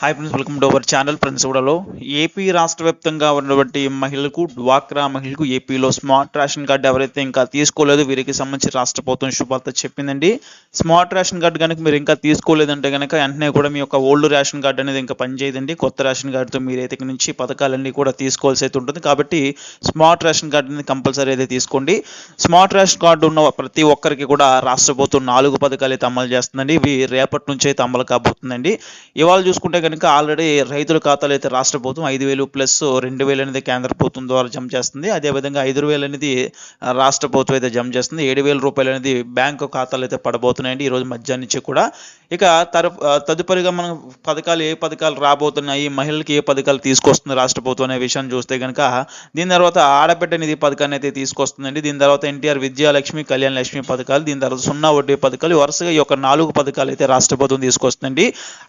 Hi friends welcome to our channel friends కూడాలో AP రాష్ట్ర వ్యాప్తంగా ఉన్నటువంటి మహిళలకు డ్వాక్రా మహిళలకు ఏపీలో స్మార్ట్ రేషన్ కార్డు ఎవరైతే ఇంకా తీసుకోలేదు వీరికి సంబంధించి రాష్ట్ర ప్రభుత్వం శుభార్త చెప్పిందండి. స్మార్ట్ రేషన్ కార్డు కనుక మీరు ఇంకా తీసుకోలేదంటే కనుక వెంటనే కూడా మీ యొక్క ఓల్డ్ రేషన్ కార్డు అనేది ఇంకా పనిచేయదండి. కొత్త రేషన్ కార్డుతో మీరు అయితే నుంచి పథకాలన్నీ కూడా తీసుకోవాల్సి అయితే ఉంటుంది. కాబట్టి స్మార్ట్ రేషన్ కార్డు అనేది కంపల్సరీ అయితే తీసుకోండి. స్మార్ట్ రేషన్ కార్డు ఉన్న ప్రతి ఒక్కరికి కూడా రాష్ట్ర ప్రభుత్వం నాలుగు పథకాలు అయితే అమలు చేస్తుందండి. ఇవి రేపటి నుంచి అయితే అమలు కాబోతుందండి. ఇవాళ చూసుకుంటే కనుక ఆల్రెడీ రైతుల ఖాతాలు అయితే రాష్ట్ర ప్రభుత్వం ఐదు వేలు ప్లస్ రెండు వేలు అనేది కేంద్ర ప్రభుత్వం ద్వారా జమ చేస్తుంది. అదేవిధంగా ఐదు వేలు అనేది రాష్ట్ర ప్రభుత్వం అయితే జమ చేస్తుంది. ఏడు వేల రూపాయలు అనేది బ్యాంకు ఖాతాలు అయితే పడబోతున్నాయండి. ఈరోజు మధ్యాహ్నం నుంచి కూడా ఇక తరు తదుపరిగా మనం పథకాలు ఏ పథకాలు రాబోతున్నాయి మహిళలకి ఏ పథకాలు తీసుకొస్తుంది రాష్ట్ర ప్రభుత్వం అనే విషయాన్ని చూస్తే కనుక దీని తర్వాత ఆడబిడ్డ నిధి పథకాన్ని అయితే తీసుకొస్తుందండి. దీని తర్వాత ఎన్టీఆర్ విద్యాలక్ష్మి కళ్యాణ లక్ష్మి పథకాలు దీని తర్వాత సున్నా వడ్డీ పథకాలు వరుసగా ఈ యొక్క నాలుగు పథకాలు అయితే రాష్ట్ర ప్రభుత్వం తీసుకొస్తుందండి.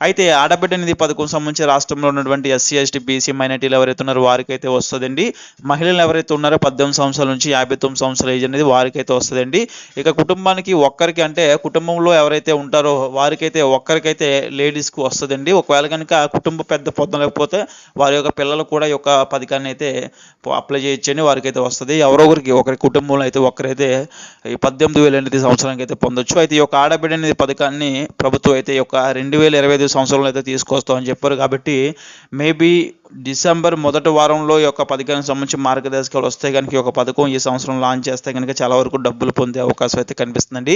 అయితే ఆడబిడ్డ నిధి పథకం సంబంధించి రాష్ట్రంలో ఉన్నటువంటి ఎస్సీ ఎస్టీ బీసీ మైనార్టీలు ఎవరైతే ఉన్నారో వారికి అయితే వస్తుందండి. మహిళలు ఎవరైతే ఉన్నారో పద్దెనిమిది సంవత్సరాల నుంచి యాభై తొమ్మిది సంవత్సరాల ఏజ్ అనేది వారికి అయితే వస్తుందండి. ఇక కుటుంబానికి ఒక్కరికి అంటే కుటుంబంలో ఎవరైతే ఉంటారో వారికి అయితే ఒక్కరికైతే లేడీస్కి వస్తుందండి. ఒకవేళ కనుక కుటుంబ పెద్ద పొందలేకపోతే వారి యొక్క పిల్లలు కూడా ఈ యొక్క పథకాన్ని అయితే అప్లై చేయొచ్చని వారికి అయితే వస్తుంది. ఎవరో ఒకరికి ఒకరి కుటుంబంలో అయితే ఒకరైతే ఈ పద్దెనిమిది వేలు అనేది సంవత్సరానికి అయితే పొందొచ్చు. అయితే ఈ యొక్క ఆడబిడ్డ అనేది పథకాన్ని ప్రభుత్వం అయితే ఈ యొక్క రెండు వేల ఇరవై ఐదు సంవత్సరంలో అయితే తీసుకొస్తామని చెప్పారు కాబట్టి మేబీ డిసెంబర్ మొదటి వారంలో ఈ యొక్క పథకానికి సంబంధించి మార్గదర్శకాలు వస్తే కనుక ఈ యొక్క పథకం ఈ సంవత్సరం లాంచ్ చేస్తే కనుక చాలా వరకు డబ్బులు పొందే అవకాశం అయితే కనిపిస్తుందండి.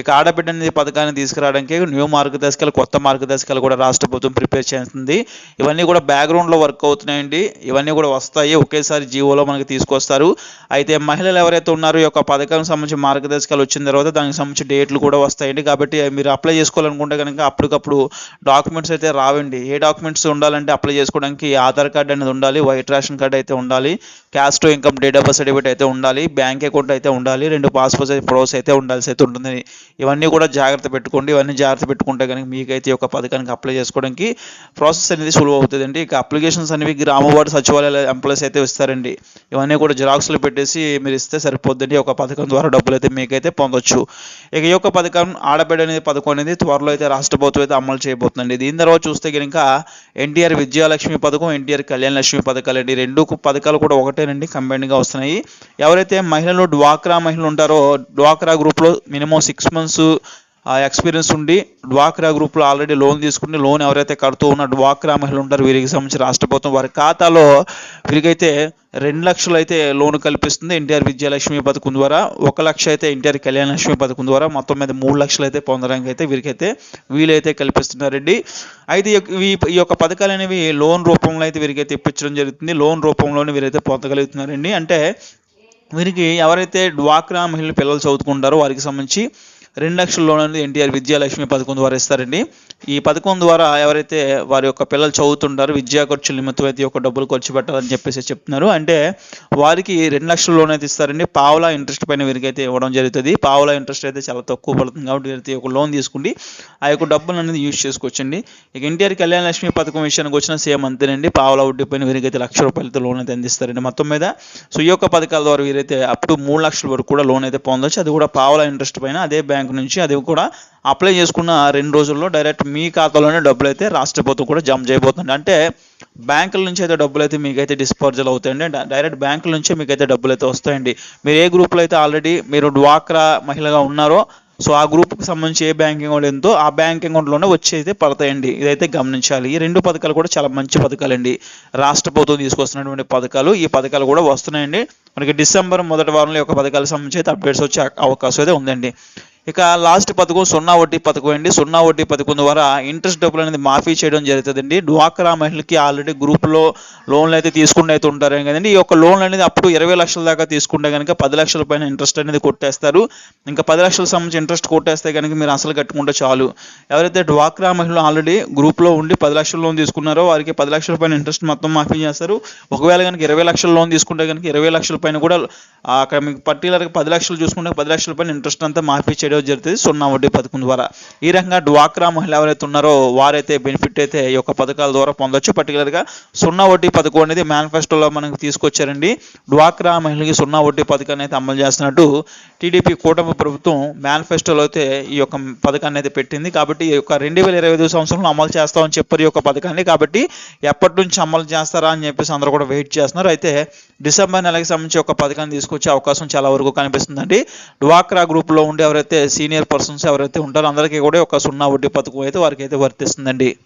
ఇక ఆడబిడ్డ అనేది పథకాన్ని తీసుకురావడానికి న్యూ మార్గదర్శకాలు కొత్త మార్గదర్శకాలు కూడా రాష్ట్ర ప్రభుత్వం ప్రిపేర్ చేస్తుంది. ఇవన్నీ కూడా బ్యాక్గ్రౌండ్లో వర్క్ అవుతున్నాయండి. ఇవన్నీ కూడా వస్తాయి. ఒకేసారి జీవోలో మనకి తీసుకొస్తారు. అయితే మహిళలు ఎవరైతే ఉన్నారో ఈ యొక్క పథకానికి సంబంధించి మార్గదర్శకాలు వచ్చిన తర్వాత దానికి సంబంధించి డేట్లు కూడా వస్తాయండి. కాబట్టి మీరు అప్లై చేసుకోవాలనుకుంటే కనుక అప్పటికప్పుడు డాక్యుమెంట్స్ అయితే రావండి. ఏ డాక్యుమెంట్స్ ఉండాలంటే అప్లై చేసుకోవడానికి ఆధార్ కార్డ్ అనేది ఉండాలి వైట్ రేషన్ కార్డ్ అయితే ఉండాలి caste income date of birth certificate అయితే ఉండాలి బ్యాంక్ అకౌంట్ అయితే ఉండాలి రెండు పాస్పోర్ట్ ఫోటోస్ అయితే ఉండాల్సి అయితే ఉంటుంది. ఇవన్నీ కూడా జాగ్రత్త పెట్టుకోండి. ఇవన్నీ జాగ్రత్త పెట్టుకుంటే కనుక మీకైతే ఈ యొక్క పథకానికి అప్లై చేసుకోవడానికి ప్రాసెస్ అనేది సులువు అవుతుందండి. ఇక అప్లికేషన్స్ అనేవి గ్రామవార్డు సచివాలయాల ఎంప్లాయీస్ అయితే ఇస్తారండి. ఇవన్నీ కూడా జిరాక్స్లు పెట్టేసి మీరు ఇస్తే సరిపోద్దండి. ఒక పథకం ద్వారా డబ్బులు అయితే మీకైతే పొందొచ్చు. ఇక ఈ యొక్క పథకం ఆడబిడ్డ అనేది పథకం అనేది త్వరలో అయితే రాష్ట్ర ప్రభుత్వం అయితే అమలు చేయబోతుందండి. దీని తర్వాత చూస్తే కనుక ఎన్టీఆర్ విద్యాలక్ష్మి పథకం ఎన్టీఆర్ కళ్యాణ లక్ష్మి పథకాలు అండి రెండు పథకాలు కూడా ఒకటేనండి కంబైన్డ్గా వస్తున్నాయి. ఎవరైతే మహిళలు డ్వాక్రా మహిళలు ఉంటారో డ్వాక్రా గ్రూప్లో మినిమం సిక్స్ మంత్స్ ఆ ఎక్స్పీరియన్స్ ఉండి డ్వాక్రా గ్రూప్లో ఆల్రెడీ లోన్ తీసుకుని లోన్ ఎవరైతే కడుతూ ఉన్న డ్వాక్రా మహిళలు ఉంటారు వీరికి సంబంధించి రాష్ట్ర ప్రభుత్వం వారి ఖాతాలో వీరికైతే రెండు లక్షలు అయితే లోన్ కల్పిస్తుంది ఎన్టీఆర్ విద్యాలక్ష్మి పథకం ద్వారా. ఒక లక్ష అయితే ఎన్టీఆర్ కళ్యాణ లక్ష్మి పథకం ద్వారా. మొత్తం మీద మూడు లక్షలు అయితే పొందడానికి అయితే వీరికైతే వీలైతే కల్పిస్తున్నారండి. అయితే ఈ యొక్క- ఈ- ఈ యొక్క పథకాలు అనేవి లోన్ రూపంలో అయితే వీరికైతే ఇప్పించడం జరుగుతుంది. లోన్ రూపంలోనే వీరైతే పొందగలుగుతున్నారండి. అంటే వీరికి ఎవరైతే డ్వాక్రా మహిళలు పిల్లలు చదువుకుంటారో వారికి సంబంధించి రెండు లక్షల లోన్ అనేది ఎన్టీఆర్ విద్యాలక్ష్మి పథకం ద్వారా ఇస్తారండి. ఈ పథకం ద్వారా ఎవరైతే వారి యొక్క పిల్లలు చదువుతుంటారో విద్యా ఖర్చుల నిమిత్తం అయితే ఒక డబ్బులు ఖర్చు పెట్టాలని చెప్పేసి చెప్తున్నారు. అంటే వారికి రెండు లక్షల లోన్ అయితే ఇస్తారండి. పావులా ఇంట్రెస్ట్ పైన వీరికైతే ఇవ్వడం జరుగుతుంది. పావులా ఇంట్రెస్ట్ అయితే చాలా తక్కువ పడుతుంది కాబట్టి వీరైతే ఒక లోన్ తీసుకుండి. ఆ యొక్క డబ్బులు అనేది యూజ్ చేసుకోవచ్చండి. ఇక ఎన్టీఆర్ కళ్యాణ లక్ష్మి పథకం విషయానికి వచ్చిన సేమ్ అంతేనండి. పావులా వడ్డీ పైన వీరికైతే లక్ష రూపాయలతో లోన్ అయితే అందిస్తారండి మొత్తం మీద. సో ఈ యొక్క పథకాల ద్వారా వీరైతే అప్ టు మూడు లక్షల వరకు కూడా లోన్ అయితే పొందొచ్చు. అది కూడా పావులా ఇంట్రెస్ట్ పైన అదే బ్యాంక్ నుంచి అది కూడా అప్లై చేసుకున్న రెండు రోజుల్లో డైరెక్ట్ మీ ఖాతాలోనే డబ్బులు అయితే రాష్ట్ర ప్రభుత్వం కూడా జమ చేయబోతుంది. అంటే బ్యాంకుల నుంచి అయితే డబ్బులు అయితే మీకైతే డిస్పోజల్ అవుతాయండి. డైరెక్ట్ బ్యాంకుల నుంచే మీకైతే డబ్బులు అయితే వస్తాయండి. మీరు ఏ గ్రూప్లో అయితే ఆల్రెడీ మీరు డ్వాక్రా మహిళగా ఉన్నారో సో ఆ గ్రూప్కి సంబంధించి ఏ బ్యాంక్ అకౌంట్ ఎంతో ఆ బ్యాంక్ అకౌంట్లోనే వచ్చి అయితే పడతాయండి. ఇదైతే గమనించాలి. ఈ రెండు పథకాలు కూడా చాలా మంచి పథకాలండి. రాష్ట్ర ప్రభుత్వం తీసుకొస్తున్నటువంటి పథకాలు ఈ పథకాలు కూడా వస్తున్నాయండి. మనకి డిసెంబర్ మొదటి వారంలో యొక్క పథకాలకు సంబంధించి అయితే అప్డేట్స్ వచ్చే అవకాశం అయితే ఉందండి. ఇక లాస్ట్ పథకం సున్నా వడ్డీ పథకం అండి. సున్నా వడ్డీ పథకం ద్వారా ఇంట్రెస్ట్ డబ్బులు అనేది మాఫీ చేయడం జరుగుతుందండి. డ్వాక్రా మహిళకి ఆల్రెడీ గ్రూప్లో లోన్లు అయితే తీసుకుంటూ అయితే ఉంటారు కదండి. ఈ యొక్క లోన్ అనేది అప్పుడు ఇరవై లక్షల దాకా తీసుకుంటే కనుక పది లక్షల పైన ఇంట్రెస్ట్ అనేది కొట్టేస్తారు. ఇంకా పది లక్షల సంబంధించి ఇంట్రెస్ట్ కొట్టేస్తే కనుక మీరు అసలు కట్టుకుంటే చాలు. ఎవరైతే డ్వాక్రా మహిళలు ఆల్రెడీ గ్రూప్లో ఉండి పది లక్షల లోన్ తీసుకున్నారో వారికి పది లక్షల పైన ఇంట్రెస్ట్ మొత్తం మాఫీ చేస్తారు. ఒకవేళ కనుక ఇరవై లక్షల లోన్ తీసుకుంటే కనుక ఇరవై లక్షల పైన కూడా అక్కడ మీకు పర్టికులర్గా పది లక్షలు చూసుకుంటే పది లక్షల పైన ఇంట్రెస్ట్ అంతా మాఫీ చేయడం చేయడం జరుగుతుంది సున్నా వడ్డీ పథకం ద్వారా. ఈ రకంగా డ్వాక్రా మహిళ ఎవరైతే ఉన్నారో వారైతే బెనిఫిట్ అయితే ఈ యొక్క పథకాల ద్వారా పొందొచ్చు. పర్టికులర్గా సున్నా వడ్డీ పథకం అనేది మేనిఫెస్టోలో మనకు తీసుకొచ్చారండి. డ్వాక్రా మహిళకి సున్నా వడ్డీ పథకాన్ని అయితే అమలు చేస్తున్నట్టు టీడీపీ కూటమి ప్రభుత్వం మేనిఫెస్టోలో అయితే ఈ యొక్క పథకాన్ని అయితే పెట్టింది. కాబట్టి ఈ యొక్క రెండు వేల ఇరవై ఐదు సంవత్సరంలో అమలు చేస్తామని చెప్పారు ఈ యొక్క పథకాన్ని. కాబట్టి ఎప్పటి నుంచి అమలు చేస్తారా అని చెప్పేసి అందరూ కూడా వెయిట్ చేస్తున్నారు. అయితే డిసెంబర్ నెలకి సంబంధించి ఒక పథకాన్ని తీసుకొచ్చే అవకాశం చాలా వరకు కనిపిస్తుందండి. డ్వాక్రా గ్రూప్లో ఉండే ఎవరైతే సీనియర్ పర్సన్స్ ఎవరైతే ఉంటారో అందరికీ కూడా ఒక సున్నా వడ్డీ పథకం అయితే వారికి అయితే వర్తిస్తుందండి.